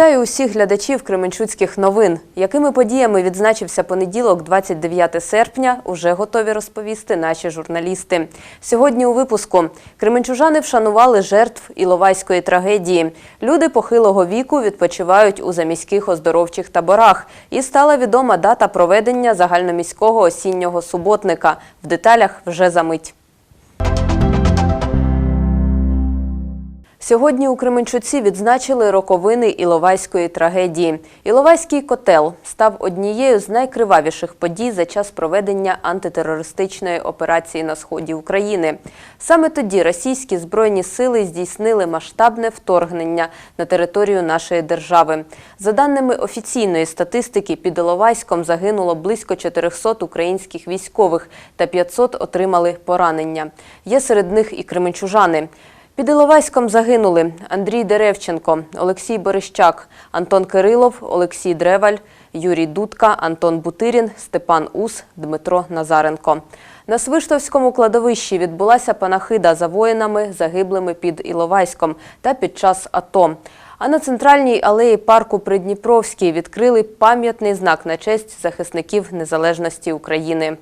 Вітаю усіх глядачів Кременчуцьких новин. Якими подіями відзначився понеділок, 29 серпня, уже готові розповісти наші журналісти. Сьогодні у випуску кременчужани вшанували жертв Іловайської трагедії. Люди похилого віку відпочивають у заміських оздоровчих таборах. І стала відома дата проведення загальноміського осіннього суботника. В деталях вже за мить. Сьогодні у Кременчуці відзначили роковини Іловайської трагедії. Іловайський котел став однією з найкривавіших подій за час проведення антитерористичної операції на сході України. Саме тоді російські збройні сили здійснили масштабне вторгнення на територію нашої держави. За даними офіційної статистики, під Іловайськом загинуло близько 400 українських військових та 500 отримали поранення. Є серед них і кременчужани. Під Іловайськом загинули Андрій Деревченко, Олексій Борищак, Антон Кирилов, Олексій Древаль, Юрій Дудка, Антон Бутирін, Степан Ус, Дмитро Назаренко. На Свиштовському кладовищі відбулася панахида за воїнами, загиблими під Іловайськом та під час АТО. А на центральній алеї парку Придніпровський відкрили пам'ятний знак на честь захисників незалежності України.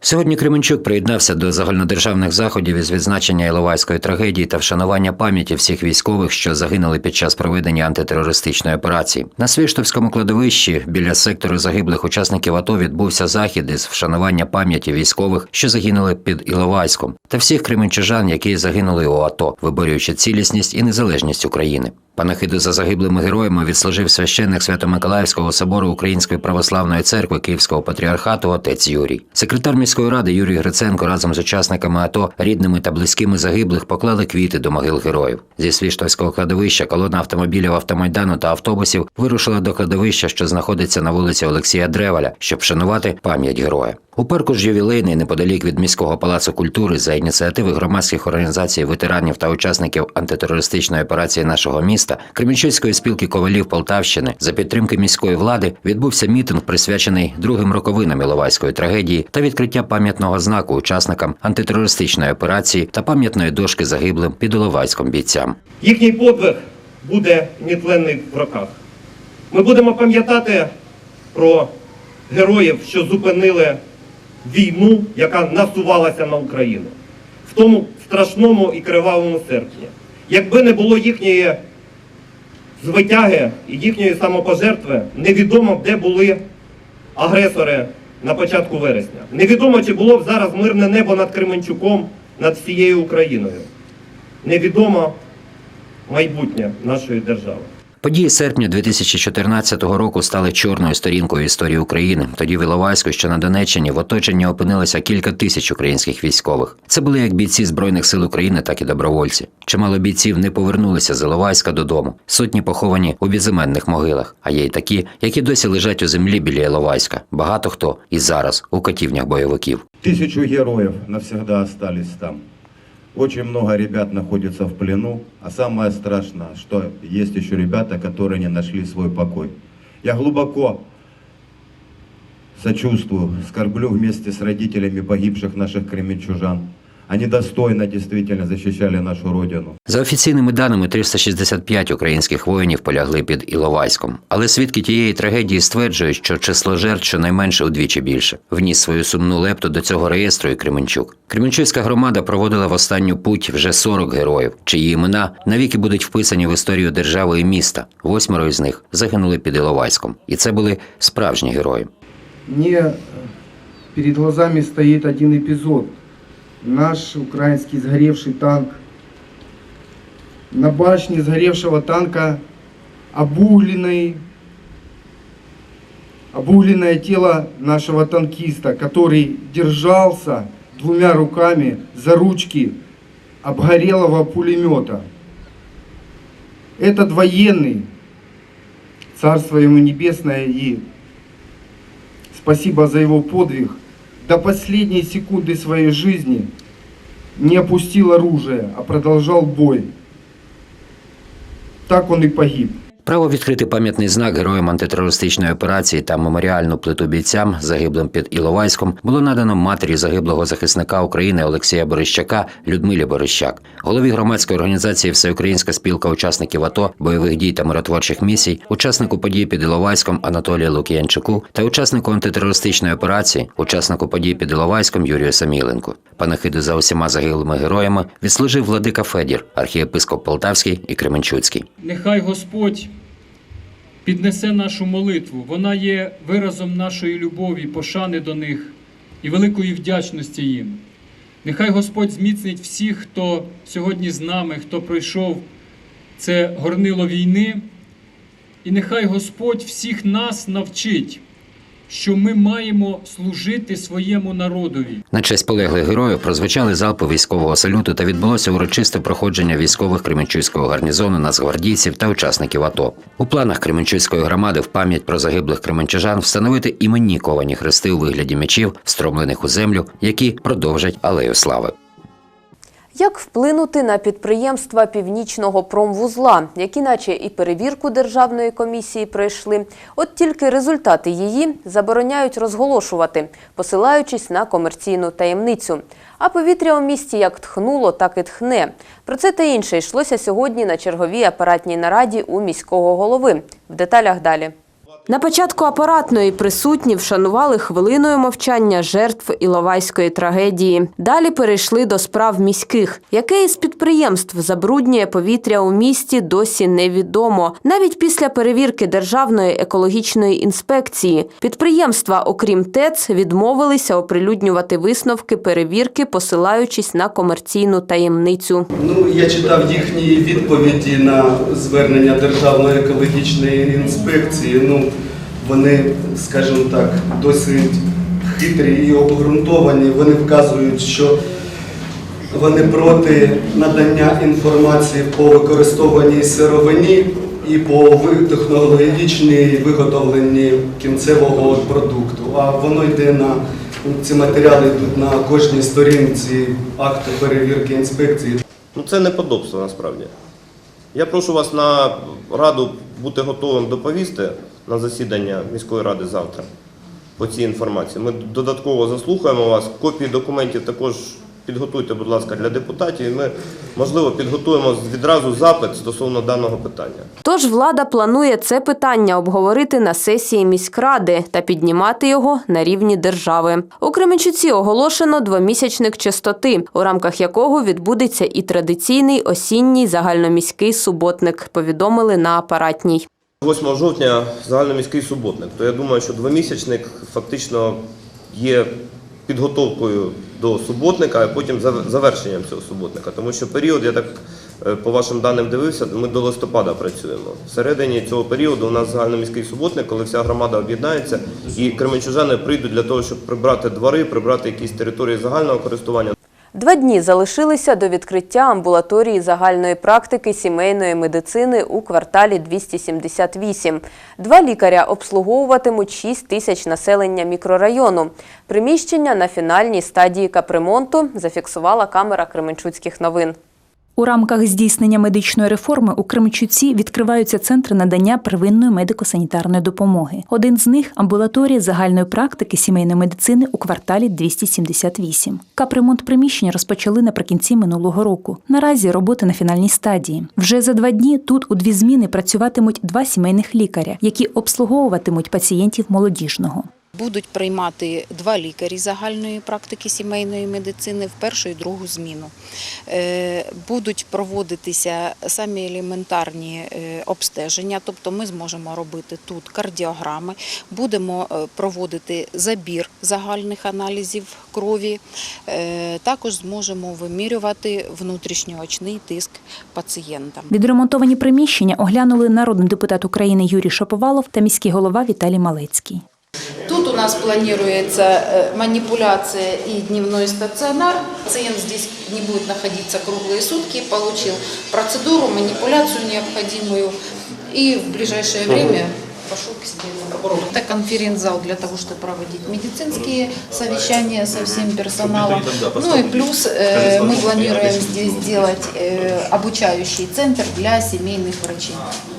Сьогодні Кременчук приєднався до загальнодержавних заходів із відзначення Іловайської трагедії та вшанування пам'яті всіх військових, що загинули під час проведення антитерористичної операції. На Свіштовському кладовищі біля сектору загиблих учасників АТО відбувся захід із вшанування пам'яті військових, що загинули під Іловайськом, та всіх кременчужан, які загинули у АТО, виборюючи цілісність і незалежність України. Панахиду за загиблими героями відслужив священник Свято-Миколаївського собору Української православної церкви Київського патріархату отець Юрій. Секретар міської ради Юрій Гриценко разом з учасниками АТО, рідними та близькими загиблих поклали квіти до могил героїв. Зі Свіштовського кладовища колона автомобілів автомайдану та автобусів вирушила до кладовища, що знаходиться на вулиці Олексія Древаля, щоб вшанувати пам'ять героя. У парку ж ювілейний неподалік від міського палацу культури за ініціативи громадських організацій ветеранів та учасників антитерористичної операції нашого міста Кремінчуцької спілки ковалів Полтавщини за підтримки міської влади відбувся мітинг, присвячений другим роковинам Іловайської трагедії та відкриття пам'ятного знаку учасникам антитерористичної операції та пам'ятної дошки загиблим під Іловайськом бійцям. Їхній подвиг буде нетленний в роках. Ми будемо пам'ятати про героїв, що зупинили війну, яка насувалася на Україну в тому страшному і кривавому серпні. Якби не було їхньої звитяги і їхньої самопожертви, невідомо де були агресори на початку вересня. Невідомо, чи було б зараз мирне небо над Кременчуком, над всією Україною. Невідомо майбутнє нашої держави. Події серпня 2014 року стали чорною сторінкою історії України. Тоді в Іловайську, що на Донеччині, в оточенні опинилося кілька тисяч українських військових. Це були як бійці збройних сил України, так і добровольці. Чимало бійців не повернулися з Іловайська додому. Сотні поховані у безіменних могилах. А є й такі, які досі лежать у землі біля Іловайська. Багато хто і зараз у катівнях бойовиків. Тысячу героев навсегда остались там. Очень много ребят находится в плену, а самое страшное, что есть еще ребята, которые не нашли свой покой. Я глубоко сочувствую, скорблю вместе с родителями погибших наших кременчужан. Они достойно действительно защищали нашу Родину. За офіційними даними, 365 українських воїнів полягли під Іловайськом. Але свідки тієї трагедії стверджують, що число жертв щонайменше удвічі більше. Вніс свою сумну лепту до цього реєстру і Кременчук. Кременчуцька громада проводила в останню путь вже 40 героїв, чиї імена навіки будуть вписані в історію держави і міста. Восьмеро із них загинули під Іловайськом. І це були справжні герої. Э, перед глазами стоит один эпизод. Наш украинский сгоревший танк. На башне сгоревшего танка обугленный, обугленное тело нашего танкиста, который держался двумя руками за ручки обгорелого пулемета. Этот военный, царство ему небесное и Спасибо за его подвиг. До последней секунды своей жизни не опустил оружие, а продолжал бой. Так он и погиб. Право відкрити пам'ятний знак героям антитерористичної операції та меморіальну плиту бійцям, загиблим під Іловайськом, було надано матері загиблого захисника України Олексія Борищака Людмилі Борищак, голові громадської організації Всеукраїнська спілка учасників АТО, бойових дій та миротворчих місій, учаснику подій під Іловайськом Анатолію Лук'янчуку та учаснику антитерористичної операції, учаснику подій під Іловайськом Юрію Саміленку. Панахиду за усіма загиблими героями відслужив владика Федір, архієпископ Полтавський і Кременчуцький. Нехай Господь піднесе нашу молитву. Вона є виразом нашої любові, пошани до них і великої вдячності їм. Нехай Господь зміцнить всіх, хто сьогодні з нами, хто пройшов це горнило війни. І нехай Господь всіх нас навчить, що ми маємо служити своєму народові. На честь полеглих героїв прозвучали залпи військового салюту та відбулося урочисте проходження військових Кременчуцького гарнізону нацгвардійців та учасників АТО. У планах Кременчуцької громади в пам'ять про загиблих кременчужан встановити іменні ковані хрести у вигляді мечів, встромлених у землю, які продовжать алею слави. Як вплинути на підприємства північного промвузла, які наче і перевірку державної комісії пройшли, от тільки результати її забороняють розголошувати, посилаючись на комерційну таємницю. А повітря у місті як тхнуло, так і тхне. Про це та інше йшлося сьогодні на черговій апаратній нараді у міського голови. В деталях далі. На початку апаратної присутні вшанували хвилиною мовчання жертв Іловайської трагедії. Далі перейшли до справ міських. Яке із підприємств забруднює повітря у місті, досі невідомо. Навіть після перевірки Державної екологічної інспекції підприємства, окрім ТЕЦ, відмовилися оприлюднювати висновки перевірки, посилаючись на комерційну таємницю. Ну, я читав їхні відповіді на звернення Державної екологічної інспекції. Ну, вони, скажімо так, досить хитрі і обґрунтовані. Вони вказують, що вони проти надання інформації по використованій сировині і по технологічній виготовленні кінцевого продукту. А воно йде на ці матеріали йдуть на кожній сторінці акту перевірки інспекції. Ну це неподобство насправді. Я прошу вас на раду бути готовим доповісти на засідання міської ради завтра по цій інформації. Ми додатково заслухаємо вас. Копії документів також підготуйте, будь ласка, для депутатів. І ми, можливо, підготуємо відразу запит стосовно даного питання. Тож влада планує це питання обговорити на сесії міськради та піднімати його на рівні держави. У Кременчуці оголошено двомісячник чистоти, у рамках якого відбудеться і традиційний осінній загальноміський суботник. Повідомили на апаратній. 8 жовтня загальноміський суботник. То я думаю, що двомісячник фактично є підготовкою до суботника, а потім завершенням цього суботника. Тому що період, я так е, по вашим даним дивився, ми до листопада працюємо. Всередині цього періоду у нас загальноміський суботник, коли вся громада об'єднається, і кременчужани прийдуть для того, щоб прибрати двори, прибрати якісь території загального користування. Два дні залишилися до відкриття амбулаторії загальної практики сімейної медицини у кварталі 278. Два лікаря обслуговуватимуть 6 тисяч населення мікрорайону. Приміщення на фінальній стадії капремонту зафіксувала камера Кременчуцьких новин. У рамках здійснення медичної реформи у Кременчуці відкриваються центри надання первинної медико-санітарної допомоги. Один з них амбулаторія загальної практики сімейної медицини у кварталі 278. Капремонт приміщення розпочали наприкінці минулого року. Наразі роботи на фінальній стадії. Вже за два дні тут у дві зміни працюватимуть два сімейних лікаря, які обслуговуватимуть пацієнтів молодіжного. Будуть приймати два лікарі загальної практики сімейної медицини в першу і другу зміну. Е, Будуть проводитися самі елементарні е, обстеження, тобто ми зможемо робити тут кардіограми, будемо е, проводити забір загальних аналізів крові, також зможемо вимірювати внутрішньоочний тиск пацієнта. Відремонтовані приміщення оглянули народний депутат України Юрій Шаповалов та міський голова Віталій Малецький. Нас планируется э, манипуляция и дневной стационар. Пациент здесь не будет находиться круглые сутки, получил процедуру, манипуляцию необходимую и в ближайшее время пошел к себе домой. Это конференц-зал для того, чтобы проводить медицинские совещания со всем персоналом. Ну и плюс э, мы планируем здесь сделать э, обучающий центр для семейных врачей.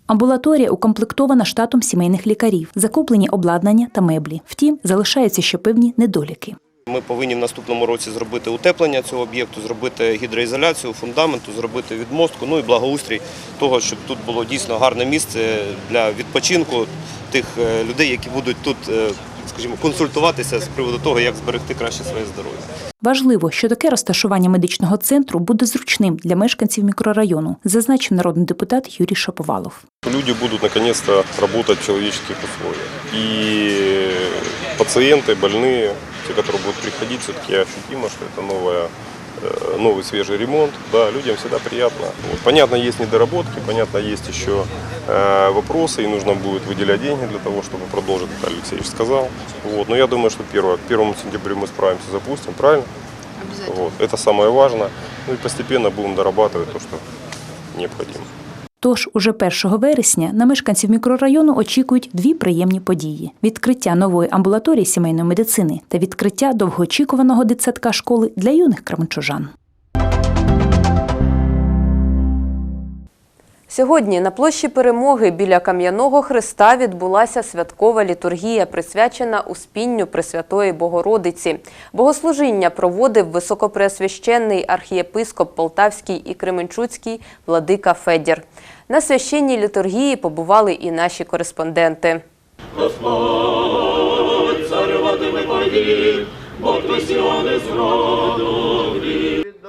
Амбулаторія укомплектована штатом сімейних лікарів, закуплені обладнання та меблі. Втім, залишаються ще певні недоліки. Ми повинні в наступному році зробити утеплення цього об'єкту, зробити гідроізоляцію фундаменту, зробити відмостку, ну і благоустрій того, щоб тут було дійсно гарне місце для відпочинку тих е, людей, які будуть тут, е, скажімо, консультуватися з приводу того, як зберегти краще своє здоров'я. Важливо, що таке розташування медичного центру буде зручним для мешканців мікрорайону, зазначив народний депутат Юрій Шаповалов. Люди будут наконец-то работать в человеческих условиях. И пациенты, больные, те, которые будут приходить, все-таки ощутимо, что это новая, э, новый свежий ремонт. Да, людям всегда приятно. Вот. Понятно, есть недоработки, понятно, есть еще э, вопросы, и нужно будет выделять деньги для того, чтобы продолжить, как Алексеевич сказал. Вот. Но я думаю, что первое, к 1 сентябрю мы справимся, запустим, правильно? Вот. Это самое важное. Ну и постепенно будем дорабатывать то, что необходимо. Тож уже 1 вересня на мешканців мікрорайону очікують дві приємні події: відкриття нової амбулаторії сімейної медицини та відкриття довгоочікуваного дитсадка школи для юних кременчужан. Сьогодні на площі Перемоги біля Кам'яного Христа відбулася святкова літургія, присвячена Успінню Пресвятої Богородиці. Богослужіння проводив високопреосвященний архієпископ Полтавський і Кременчуцький владика Федір. На священній літургії побували і наші кореспонденти.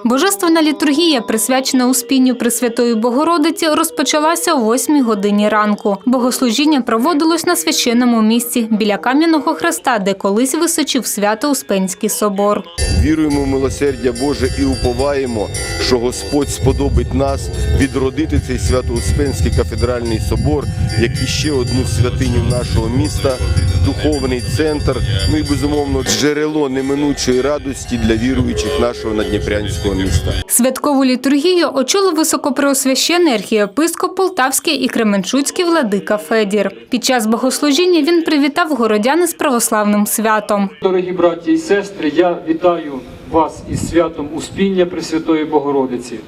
Божественна літургія, присвячена Успінню Пресвятої Богородиці, розпочалася о 8 годині ранку. Богослужіння проводилось на священному місці біля Кам'яного Хреста, де колись височив Свято-Успенський собор. Віруємо в милосердя Боже і уповаємо, що Господь сподобить нас відродити цей Свято-Успенський кафедральний собор, як іще одну святиню нашого міста, духовний центр, ну і безумовно джерело неминучої радості для віруючих нашого надніпрянського міста. Святкову літургію очолив високопреосвящений архієпископ Полтавський і Кременчуцький владика Федір. Під час богослужіння він привітав городян із православним святом. Дорогі браті і сестри, я вітаю вас із святом Успіння Пресвятої Богородиці.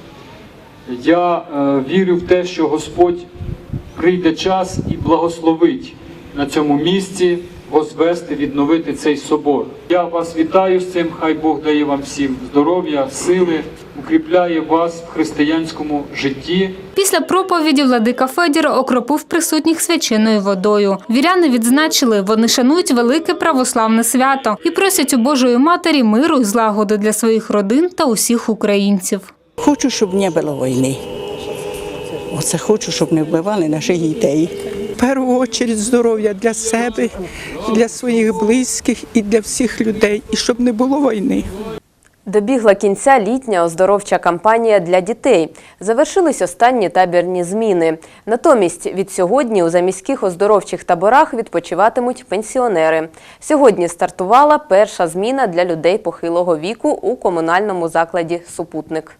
Я е, вірю в те, що Господь прийде час і благословить на цьому місці возвести, відновити цей собор. Я вас вітаю з цим, хай Бог дає вам всім здоров'я, сили, укріпляє вас в християнському житті. Після проповіді владика Федір окропив присутніх свяченою водою. Віряни відзначили, вони шанують велике православне свято і просять у Божої Матері миру і злагоди для своїх родин та усіх українців. Хочу, щоб не було війни. Оце хочу, щоб не вбивали наших дітей. Першу чергу здоров'я для себе, для своїх близьких і для всіх людей, і щоб не було війни. Добігла кінця літня оздоровча кампанія для дітей. Завершились останні табірні зміни. Натомість від сьогодні у заміських оздоровчих таборах відпочиватимуть пенсіонери. Сьогодні стартувала перша зміна для людей похилого віку у комунальному закладі Супутник.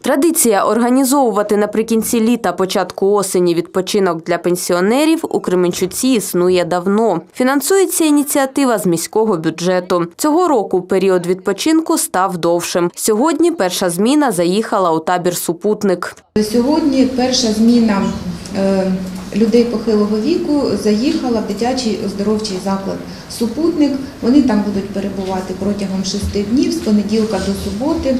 Традиція організовувати наприкінці літа, початку осені відпочинок для пенсіонерів у Кременчуці існує давно. Фінансується ініціатива з міського бюджету. Цього року період відпочинку став довшим. Сьогодні перша зміна заїхала у табір Супутник. Сьогодні перша зміна е, людей похилого віку заїхала в дитячий оздоровчий заклад Супутник. Вони там будуть перебувати протягом шести днів з понеділка до суботи.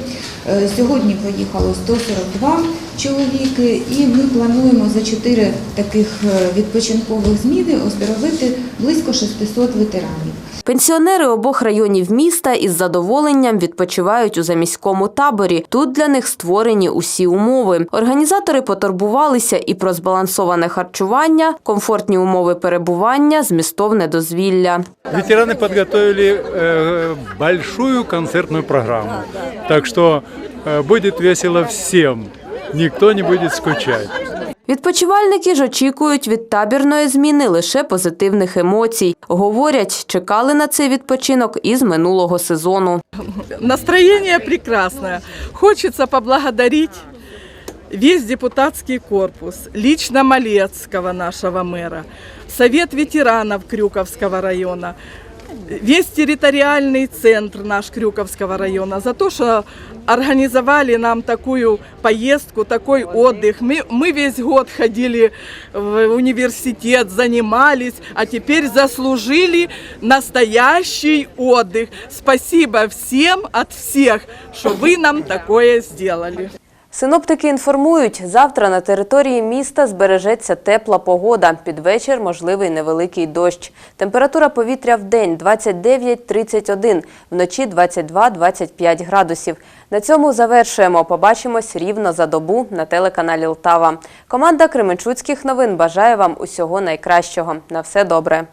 Е, Сьогодні поїхало 142 чоловіки, і ми плануємо за чотири таких е, відпочинкових зміни оздоровити близько 600 ветеранів. Пенсіонери обох районів міста із задоволенням відпочивають у заміському таборі. Тут для них створені усі умови. Організатори потурбувалися і про збалансоване харчування, комфортні умови перебування, змістовне дозвілля. Ветераны подготовили э, большую концертную программу. Так что э, будет весело всем. Никто не будет скучать. Відпочивальники ж очікують від табірної зміни лише позитивних емоцій. Говорять, чекали на цей відпочинок із минулого сезону. Настроение прекрасное. Хочется поблагодарить весь депутатский корпус, лично Малецкого нашего мэра, Совет ветеранов Крюковского района, весь территориальный центр наш Крюковского района за то, что организовали нам такую поездку, такой отдых. Мы, мы весь год ходили в университет, занимались, а теперь заслужили настоящий отдых. Спасибо всем от всех, что вы нам такое сделали. Синоптики інформують, завтра на території міста збережеться тепла погода. Під вечір можливий невеликий дощ. Температура повітря в день 29-31, вночі 22-25 градусів. На цьому завершуємо. Побачимось рівно за добу на телеканалі Лтава. Команда Кременчуцьких новин бажає вам усього найкращого. На все добре.